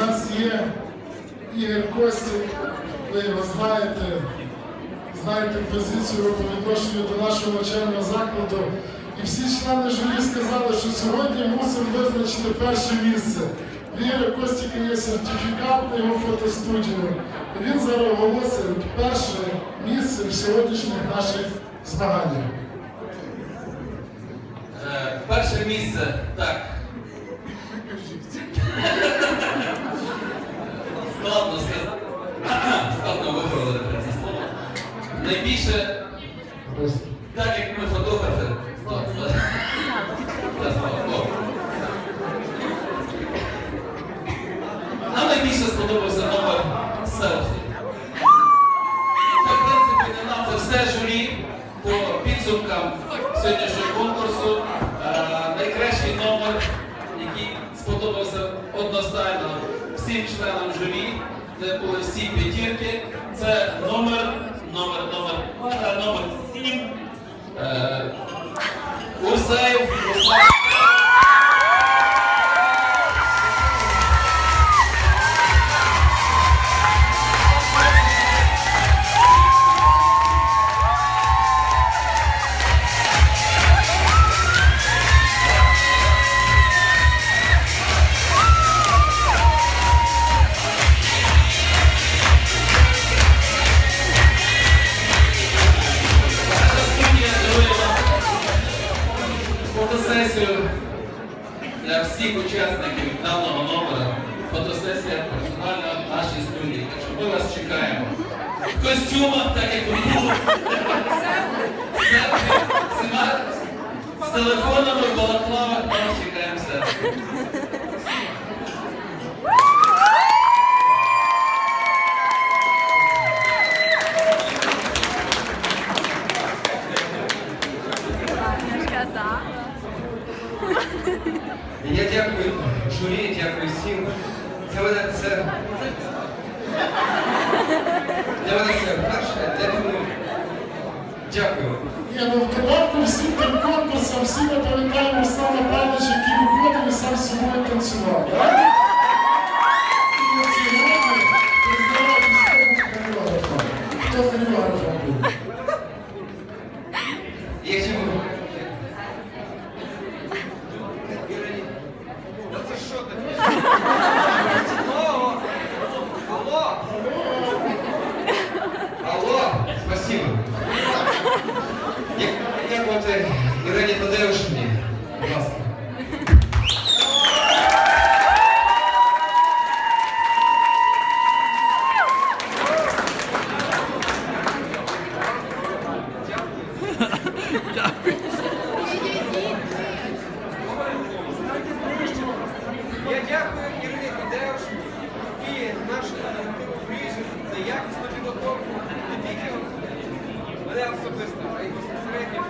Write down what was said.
у нас є Ігор Костів, ви його знаєте, знаєте позицію по відношенню до нашого навчального закладу. І всі члени журі сказали, що сьогодні мусимо визначити перше місце. Ігоря Костіка є сертифікат на його фотостудію. Він зараз оголосить перше місце в сьогоднішніх наших змаганнях. Е, перше місце, так. Так як ми фотографи. Нам найбільше сподобався номер селфі. Це, в принципі, не нам, це все журі по підсумкам сьогоднішнього конкурсу. Е, найкращий номер, який сподобався одностайно всім членам журі, де були всі п'ятірки, це номер, номер, для всіх учасників даного номера. Фотосесія персональна в нашій студії. Так що ми вас чекаємо. В костюмах, так як ви були. З телефонами, в Я дякую журі, дякую всім. Для мене це. Для мене це перше. Я думаю. Дякую. Я ну в додатку всім тим конкурсам всі ми пам'ятаємо саме Павловича, який виходив і сам з собою танцював. Алло, Алло! спасибо. Як, як от Ірині Тадеушині, не тільки мене особисто, а й безпосередньо всіх наших членів.